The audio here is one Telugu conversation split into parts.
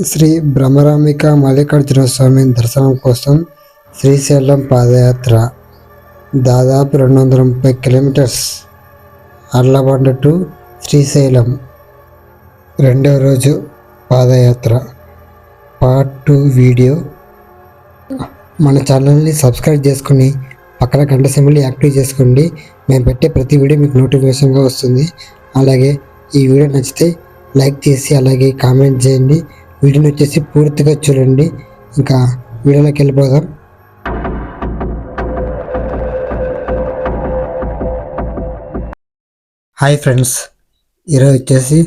శ్రీ బ్రహ్మరామిక మల్లికార్జున స్వామి దర్శనం కోసం శ్రీశైలం పాదయాత్ర. దాదాపు రెండు వందల ముప్పై కిలోమీటర్స్ అర్లబండ టు శ్రీశైలం. రెండవ రోజు పాదయాత్ర. Part two video. మన ఛానల్ని సబ్స్క్రైబ్ చేసుకుని పక్కన గంట సింబల్ యాక్టివ్ చేసుకోండి. మేము పెట్టే ప్రతి వీడియో మీకు నోటిఫికేషన్గా వస్తుంది. అలాగే ఈ వీడియో నచ్చితే లైక్ చేసి అలాగే కామెంట్ చేయండి. వీడియోని వచ్చేసి పూర్తిగా చూడండి. ఇంకా వీడియోలోకి వెళ్ళిపోదాం. Hi friends. ఈరోజు వచ్చేసి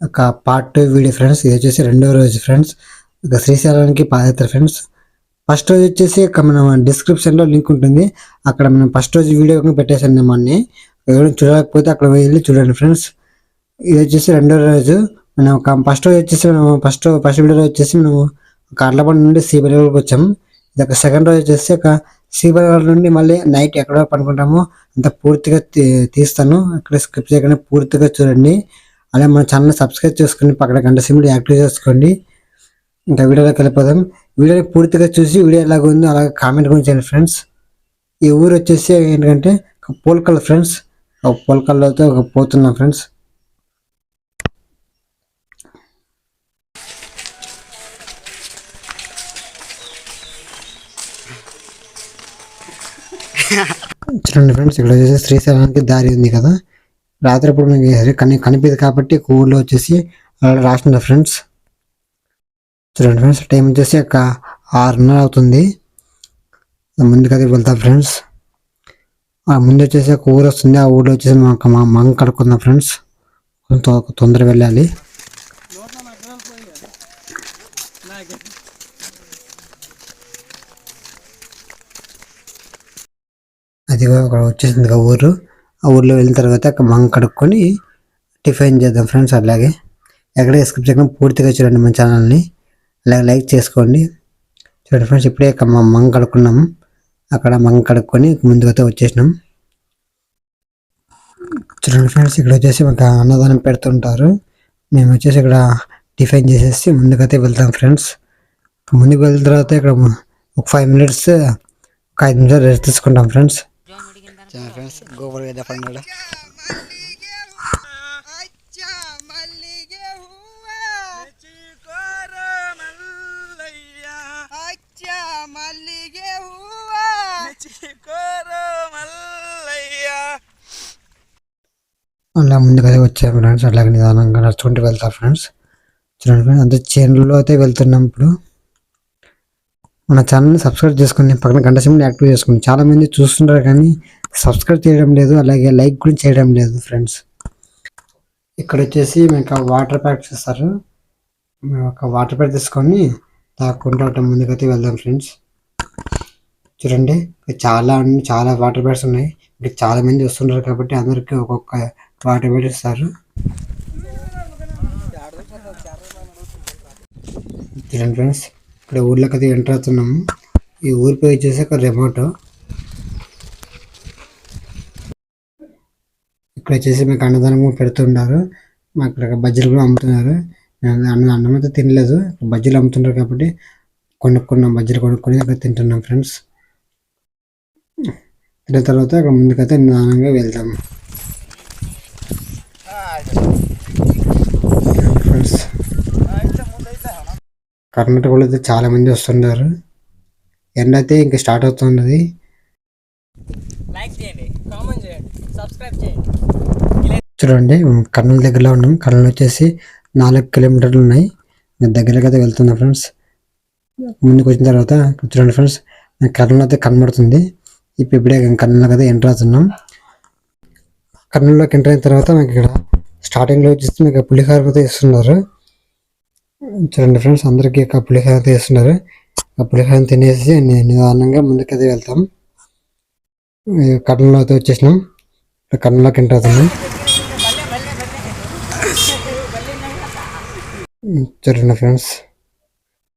ఒక పార్ట్ టూ వీడియో ఫ్రెండ్స్. ఇది వచ్చేసి రెండో రోజు ఫ్రెండ్స్. ఇక శ్రీశైలానికి పాదయాత్ర ఫ్రెండ్స్. ఫస్ట్ రోజు వచ్చేసి ఇక మనం డిస్క్రిప్షన్లో లింక్ ఉంటుంది. అక్కడ మనం ఫస్ట్ రోజు వీడియో పెట్టేసాను మొన్న. ఎవరైనా చూడకపోతే అక్కడ వెళ్ళి చూడండి ఫ్రెండ్స్. ఇది వచ్చేసి రెండో రోజు. మనం ఒక ఫస్ట్ రోజు వచ్చేసి మనం ఫస్ట్ ఫస్ట్ వీడియోలో వచ్చేసి మనం ఒక అర్లబండ నుండి వరకు వచ్చాము. ఇది ఒక సెకండ్ రోజు వచ్చేసి ఒక శ్రీబలి నుండి మళ్ళీ నైట్ ఎక్కడ పనుకుంటామో అంత పూర్తిగా తీ- తీస్తాను. అక్కడ స్క్రిప్ట్ చేయకుండా పూర్తిగా చూడండి. అలాగే మన ఛానల్ సబ్స్క్రైబ్ చేసుకుని పక్కన గంట సిమ్లు యాక్టివ్ చేసుకోండి. ఇంకా వీడియోలోకి వెళ్ళిపోదాం. వీడియోని పూర్తిగా చూసి వీడియో ఎలాగ ఉందో అలాగే కామెంట్ కూడా చేయండి ఫ్రెండ్స్ ఈ ఊరు వచ్చేసి ఏంటంటే ఒక పోల్కల్ ఫ్రెండ్స్ ఒక పోల్కల్లోతో ఒక పోతున్నాం ఫ్రెండ్స్ చూడండి ఫ్రెండ్స్ ఇక్కడ వచ్చేసి శ్రీశైలానికి దారి ఉంది కదా. రాత్రిపూట మీకు సరి కని కనిపించదు కాబట్టి ఒక ఊళ్ళో వచ్చేసి అలా రాసిన ఫ్రెండ్స్. చూడండి ఫ్రెండ్స్ టైం వచ్చేసి ఒక ఆరున్నర అవుతుంది. ముందుకది వెళ్తాం ఫ్రెండ్స్. ఆ ముందు వచ్చేసి ఒక ఊరు వస్తుంది. ఆ ఊళ్ళో వచ్చేసి మాకు మా మంగ కడుక్కుందాం ఫ్రెండ్స్. కొంచెం తొందర వెళ్ళాలి. ఇదిగో అక్కడ వచ్చేసింది ఒక ఊరు. ఆ ఊర్లో వెళ్ళిన తర్వాత అక్కడ మంగ కడుక్కొని టిఫిన్ చేద్దాం ఫ్రెండ్స్ అలాగే ఎక్కడ స్క్రిప్ట్ చేయకుండా పూర్తిగా చూడండి మన ఛానల్ని. అలాగే లైక్ చేసుకోండి. చూడండి ఫ్రెండ్స్ ఇప్పుడే అక్కడ మా మంగ కడుక్కున్నాము అక్కడ మంగ కడుక్కొని ముందుగా వచ్చేసినాం. చూడండి ఫ్రెండ్స్ ఇక్కడ వచ్చేసి ఒక అన్నదానం పెడుతుంటారు. మేము వచ్చేసి ఇక్కడ టిఫిన్ చేసేసి ముందుకైతే వెళ్తాం ఫ్రెండ్స్. ముందుకు వెళ్ళిన తర్వాత ఇక్కడ ఒక ఫైవ్ మినిట్స్ ఒక ఐదు నిమిషాలు రెస్ట్ తీసుకుంటాం ఫ్రెండ్స్. ఫ్రెండ్స్ గోపాల్ గడ్డ పండుగ అలా ముందుగా వచ్చాము ఫ్రెండ్స్ అలాగే నిదానంగా నడుచుకుంటూ వెళ్తాం ఫ్రెండ్స్. చూడండి ఫ్రెండ్స్ అంతే చేనులో అయితే వెళ్తున్నాం ఇప్పుడు. మన ఛానల్ని సబ్స్క్రైబ్ చేసుకుని పక్కన గంట సింబల్ యాక్టివ్ చేసుకుని చాలా మంది చూస్తుంటారు కానీ సబ్స్క్రైబ్ చేయడం లేదు అలాగే లైక్ కూడా చేయడం లేదు ఫ్రెండ్స్ ఇక్కడ వచ్చేసి మీకు వాటర్ ప్యాక్ ఇస్తారు మేము ఒక వాటర్ ప్యాక్ తీసుకొని తాక్కుంటూ అట్లా ముందుకైతే వెళ్దాం ఫ్రెండ్స్ చూడండి చాలా చాలా వాటర్ ప్యాక్స్ ఉన్నాయి. ఇక్కడ చాలా మంది వస్తుంటారు కాబట్టి అందరికి ఒక్కొక్క వాటర్ ప్యాక్ ఇస్తారు. చూడండి ఫ్రెండ్స్ ఇక్కడ ఊర్లోకి అయితే ఎంటర్ అవుతున్నాము. ఈ ఊరి పేరు వచ్చేసి ఒక రిమోట్ ఇక్కడ వచ్చేసి మీకు అన్నదానము పెడుతున్నారు మాకు ఇక్కడ బజ్జీలు కూడా అమ్ముతున్నారు. నేను అన్న అన్నం అయితే తినలేదు. బజ్జీలు అమ్ముతున్నారు కాబట్టి కొనుక్కున్నాం బజ్జీలు కొనుక్కొని అక్కడ తింటున్నాం ఫ్రెండ్స్. తిన్న తర్వాత అక్కడ ముందుకైతే నిదానంగా వెళ్దాం. ఫ్రెండ్స్ కర్ణాటకలో అయితే చాలామంది వస్తున్నారు ఎండ అయితే ఇంకా స్టార్ట్ అవుతున్నది. లైక్ చేయండి కామెంట్ చేయండి సబ్స్క్రైబ్ చేయండి. చూడండి కర్నూలు దగ్గరలో ఉన్నాం. కర్నూలు వచ్చేసి నాలుగు కిలోమీటర్లు ఉన్నాయి. నేను దగ్గరకి అయితే ఫ్రెండ్స్. ముందుకు వచ్చిన తర్వాత చూడండి ఫ్రెండ్స్ కర్నూలు అయితే కనబడుతుంది. ఇప్పుడు ఇప్పుడే కర్నూలు అయితే ఎంటర్ అవుతున్నాం. కర్నూలులోకి ఎంటర్ అయిన తర్వాత మీకు ఇక్కడ స్టార్టింగ్లో వచ్చేసి మీకు పులిహోర అయితే ఇస్తున్నారు చూడండి ఫ్రెండ్స్ అందరికీ ఇక పులిహోర అయితే ఇస్తున్నారు ఆ పులిహోర తినేసి నిదానంగా ముందుకైతే వెళ్తాం. కర్నూలు అయితే వచ్చేసినాం. ఇప్పుడు కర్నూలులోకి ఎంటర్ అవుతున్నాం. చూడండి ఫ్రెండ్స్.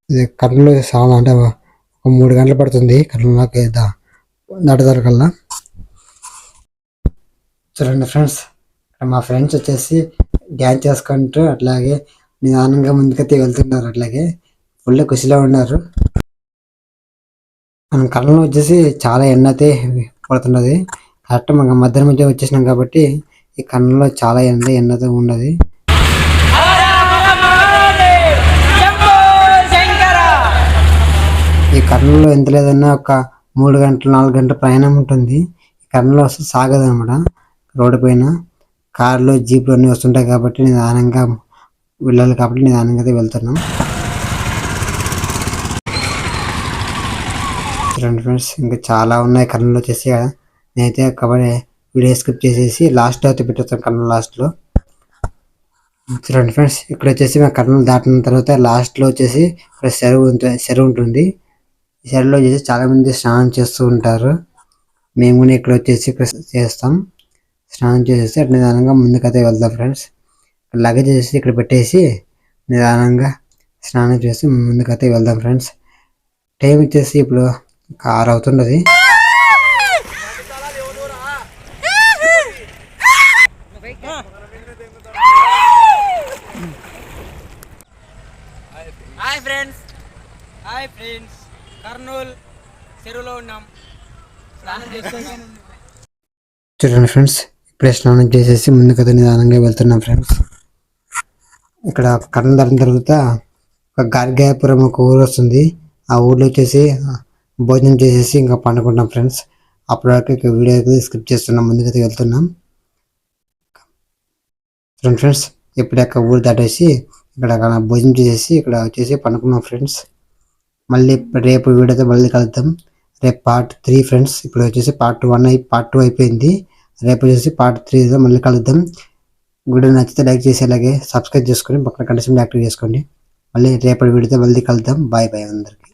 ఇది కర్నూలు చాలా అంటే ఒక మూడు గంటలు పడుతుంది. కర్నూలులోకి దా దాటుదారు కల్లా. చూడండి ఫ్రెండ్స్. ఇక్కడ మా ఫ్రెండ్స్ వచ్చేసి డ్యాన్స్ చేసుకుంటూ అట్లాగే నిదానంగా ముందుకైతే వెళ్తున్నారు. అట్లాగే ఫుల్ ఖుషిలో ఉన్నారు. మన కళ్ళలో వచ్చేసి చాలా ఎండ అయితే పడుతున్నది కరెక్ట్ మనం మధ్య మధ్య వచ్చేసినాం కాబట్టి ఈ కళ్ళలో చాలా ఎండ ఎండతో ఉన్నది. ఈ కర్నూలులో ఎంత లేదన్నా ఒక మూడు గంటలు నాలుగు గంటల ప్రయాణం ఉంటుంది. ఈ కర్నూలు వస్తే సాగదు అనమాట రోడ్డు పైన. కార్లు జీప్లు అన్నీ వస్తుంటాయి కాబట్టి నిదానంగా వెళ్ళాలి కాబట్టి నిదానంగా వెళ్తున్నాం. చూడండి ఫ్రెండ్స్ ఇంకా చాలా ఉన్నాయి కర్నూలు వచ్చేసి. నేనైతే కబడ్డీ వీడియో స్కిప్ చేసేసి లాస్ట్ అయితే పెట్టేస్తాను కర్నూలు లాస్ట్లో. చూడండి ఫ్రెండ్స్ ఇక్కడ వచ్చేసి మేము కర్నూలు దాటిన తర్వాత లాస్ట్లో వచ్చేసి ఇక్కడ చెరువు ఉంటుంది చెరువు ఉంటుంది. ఈ చెరువులో వచ్చేసి చాలా మంది స్నానం చేస్తూ ఉంటారు. మేము కూడా ఇక్కడ వచ్చేసి ఇక్కడ చేస్తాం. స్నానం చేసేసి అటు నిదానంగా ముందుకైతే వెళ్దాం ఫ్రెండ్స్. లగేజ్ చేసి ఇక్కడ పెట్టేసి నిదానంగా స్నానం చేసి ముందుకైతే వెళ్దాం ఫ్రెండ్స్. టైం వచ్చేసి ఇప్పుడు ఆరు అవుతున్నది హాయ్ ఫ్రెండ్స్. Hi friends. చెరువులో ఉన్నాం. స్నానం చూడండి ఫ్రెండ్స్ ఇప్పుడే స్నానం చేసేసి ముందుకైతే నిదానంగా వెళ్తున్నాం ఫ్రెండ్స్. ఇక్కడ కర్నూలు దాటిన తర్వాత ఒక గార్గాయపురం ఒక ఊరు వస్తుంది. ఆ ఊర్లో వచ్చేసి భోజనం చేసేసి ఇంకా పండుకుంటాం ఫ్రెండ్స్. అప్పటి వరకు ఇక వీడియో అయితే స్కిప్ చేస్తున్నాం ముందుకైతే వెళ్తున్నాం. ఫ్రెండ్ ఫ్రెండ్స్ ఇప్పుడే ఊరు దాటేసి ఇక్కడ భోజనం చేసేసి ఇక్కడ వచ్చేసి పండుకున్నాం ఫ్రెండ్స్. మళ్ళీ రేపు వీడియోతో మళ్ళీ కలుద్దాం. రేపు పార్ట్ త్రీ ఫ్రెండ్స్ ఇప్పుడు వచ్చేసి పార్ట్ వన్ అయి పార్ట్ టూ అయిపోయింది. రేపు వచ్చేసి పార్ట్ త్రీతో మళ్ళీ కలుద్దాం. వీడియో నచ్చితే లైక్ చేసి అలాగే సబ్స్క్రైబ్ చేసుకొని పక్కన కండిషన్ యాక్టివ్ చేసుకోండి. మళ్ళీ రేపటి వీడియోతో మళ్ళీ కలుద్దాం. బాయ్ బాయ్ అందరికి.